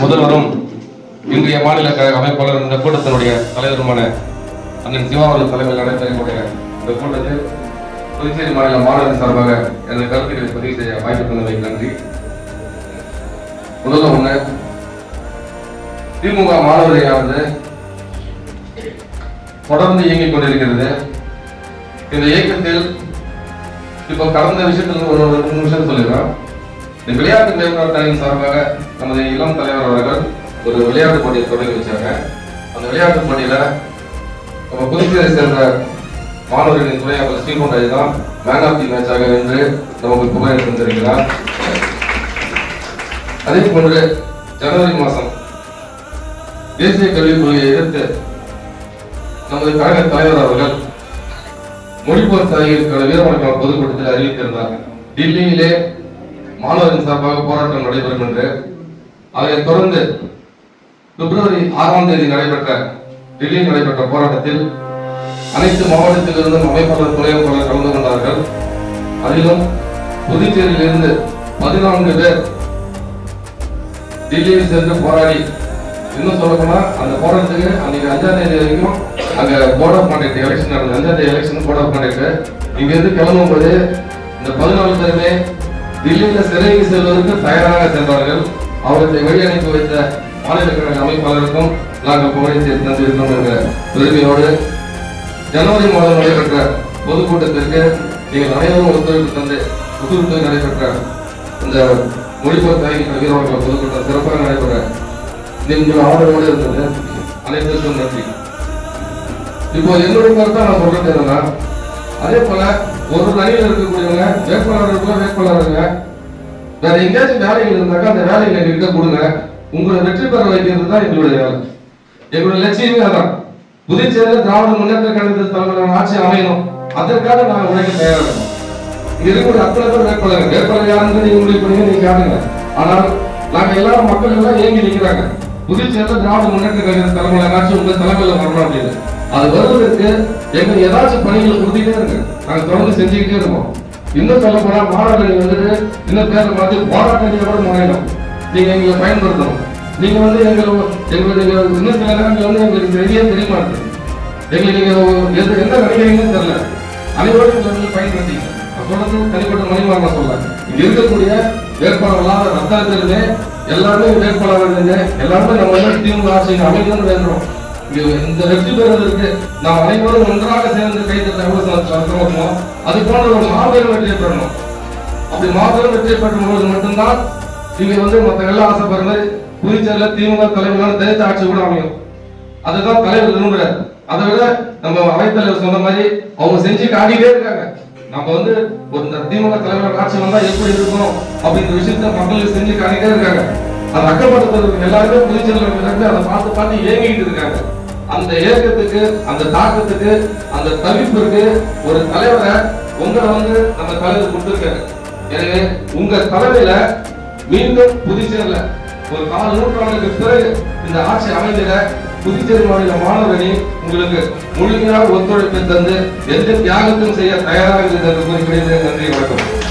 முதல்வரும் இன்றைய மாநில கழக அமைப்பாளர் இந்த கூட்டத்தினுடைய தலைவருமான அண்ணன் சிவா தலைமையில் நடைபெறக்கூடிய இந்த கூட்டத்தில் புதுச்சேரி மாநில மாணவர் சார்பாக எனது கருத்துக்களை பதிவு செய்ய வாய்ப்பு தந்தமைக்கு நன்றி. முதல்ல ஒண்ணு திமுக மாணவரையானது தொடர்ந்து இயங்கிக் கொண்டிருக்கிறது. இந்த இயக்கத்தில் இப்போ கடந்த விஷயத்தில் ஒரு ஒரு நிமிஷம் விஷயம் சொல்லிடுறேன். இந்த விளையாட்டு மேம்பாட்டுறையின் சார்பாக நமது இளம் தலைவர் அவர்கள் ஒரு விளையாட்டு போட்டியை தொடங்கி வச்சாங்க. அந்த விளையாட்டு போட்டியில நம்ம புதுச்சேரியை சேர்ந்த மாணவர்களின் துணையாக ஸ்ரீகுண்டாய் தான் மேன் ஆஃப் தி மேட்சாக வென்று நமக்கு புகழ் தந்திருக்கிறார். அதே போன்று ஜனவரி மாதம் தேசிய கல்விக் கொள்கையை எதிர்த்து நமது கழக தலைவர் அவர்கள் மொழிபோர் தலைவருக்கான வீரவணக்கம் பொதுக்கூட்டத்தில் அறிவித்திருந்தார் டில்லியிலே மாணவரின் சார்பாக போராட்டம் நடைபெறும் என்று அதைத் தொடர்ந்து பிப்ரவரி ஆறாம் தேதி நடைபெற்ற டெல்லியில் நடைபெற்ற போராட்டத்தில் அனைத்து மாவட்டத்திலிருந்தும் அமைப்பாளர் துணையமைப்பாளர் கலந்து கொண்டார்கள். அதிலும் புதுச்சேரியிலிருந்து பதினான்கு பேர் டெல்லியில் சென்று போராடி இன்னும் சொல்லப்போனா அந்த போராட்டத்துக்கு அன்னைக்கு அஞ்சாம் தேதி வரைக்கும் அங்க போர்ட் ஆஃப் கான்டாக்ட் எலெக்ஷன் நடந்தது. அஞ்சாம் தேதி எலெக்ஷன் போர்ட் ஆஃப் கான்டாக்ட் இங்க இருந்து கிளம்பும் போது இந்த பதினாலு பேருமே தில்லியில சிறைக்கு செல்வதற்கு தயாராக சென்றார்கள் அவர்களை வழி வைத்த மாநில கழக அமைப்பாளருக்கும் நாங்கள் புகழை தந்திருக்கிறோம் என்ற பெருமையோடு ஜனவரி மாதம் நடைபெற்ற பொதுக்கூட்டத்திற்கு நீங்கள் அனைவரும் ஒத்துழைப்பு தந்து ஒத்துழைப்பு நடைபெற்ற இந்த மொழிபோர் தாய்கள் வீரர்கள் பொதுக்கூட்டம் சிறப்பாக நடைபெற நீங்கள் ஆதரவோடு இருந்தது. அனைவருக்கும் நன்றி. இப்போ என்னுடைய கருத்தை நான் சொல்றது என்னன்னா அதே போல ஒரு அணியில் இருக்கக்கூடியவங்க வேட்பாளர்கள் வேட்பாளருங்க வேற எங்கேயாச்சும் வேலைகள் இருந்தாக்கா அந்த வேலைகளை எங்ககிட்ட கொடுங்க. உங்களை வெற்றி பெற வைக்கிறது தான் எங்களுடைய வேலை. எங்களுடைய லட்சியமே அதான். புதுச்சேரியில் திராவிட முன்னேற்ற கழகத்தில் தலைமையிலான ஆட்சி அமையணும். அதற்காக நாங்கள் உழைக்க தயாரா இருக்கோம். இங்க இருக்கக்கூடிய அத்தனை பேர் வேட்பாளர் வேட்பாளர் யாருன்னு நீங்க முடிவு பண்ணி நீங்க காட்டுங்க ஆனால் நாங்க எல்லாரும் மக்கள் எல்லாம் ஏங்கி நிக்கிறாங்க. புதுச்சேரியில் திராவிட முன்னேற்ற கழக தலைமையிலான ஆட்சி உங்க தலைமையில் வரணும் அப்படின்னு. அது வருவதற்கு எங்க ஏதாச்சும் பணிகளை கொடுத்துட்டே இருக்கு. நாங்க தொடர்ந்து செஞ்சுக்கிட்டே இருக்கோம். இன்னும் சொல்ல போனா மாணவர்கள் வந்துட்டு இன்னும் பேரை மாத்தி போராட்டங்களை கூட முறையணும் நீங்க எங்களை பயன்படுத்தணும். நீங்க வந்து எங்களை எங்களுடைய இன்னும் சில நேரங்கள் வந்து எங்களுக்கு சரியா தெரிய மாட்டேங்குது. எங்களுக்கு நீங்க எது என்ன நினைக்கிறீங்கன்னு தெரியல. அனைவரும் இதை வந்து பயன்படுத்திங்க தொடர்ந்து சொல்றது தனிப்பட்ட மணிமாறா சொல்ல இங்க இருக்கக்கூடிய வேட்பாளர்களாக ரத்தாத்திலே எல்லாருமே வேட்பாளர்கள் எல்லாருமே நம்ம திமுக ஆட்சியின் அமைதியும் வேண்டும் இந்த வெற்றி பெறுவதற்கு நாம் அனைவரும் ஒன்றாக சேர்ந்து கைத்தட்ட எவ்வளவு சந்தோஷமோ அது போன்ற ஒரு மாபெரும் வெற்றியை பெறணும். அப்படி மாபெரும் வெற்றியை பெறும் பொழுது மட்டும்தான் இங்க வந்து மத்த எல்லாம் ஆசைப்படுற மாதிரி புதுச்சேரியில திமுக தலைவர்களான தனித்த ஆட்சி கூட அமையும். அதுதான் தலைவர் விரும்புறாரு. அதை விட நம்ம அவைத்தலைவர் சொன்ன மாதிரி அவங்க செஞ்சு காட்டிட்டே இருக்காங்க. நம்ம வந்து ஒரு திமுக தலைவர் ஆட்சி வந்தா எப்படி இருக்கும் அப்படின்ற விஷயத்த மக்களுக்கு செஞ்சு காட்டிட்டே இருக்காங்க. அந்த அக்கப்படுத்துறதுக்கு எல்லாருமே புதுச்சேரியில் அதை பார்த்து பார்த்து ஏங்கிட்டு இருக்காங்க. அந்த ஏக்கத்துக்கு அந்த தாக்கத்துக்கு அந்த தவிப்பிற்கு ஒரு தலைவரை உங்களை வந்து நம்ம தலைவர் கொடுத்துருக்காரு. எனவே உங்க தலைமையில மீண்டும் புதுச்சேரியில ஒரு கால் நூற்றாண்டுக்கு பிறகு இந்த ஆட்சி அமைந்திட புதுச்சேரி மாநில மாணவரணி உங்களுக்கு முழுமையாக ஒத்துழைப்பை தந்து எந்த தியாகத்தையும் செய்ய தயாராக இருந்தது என்று கூறி நன்றி வணக்கம்.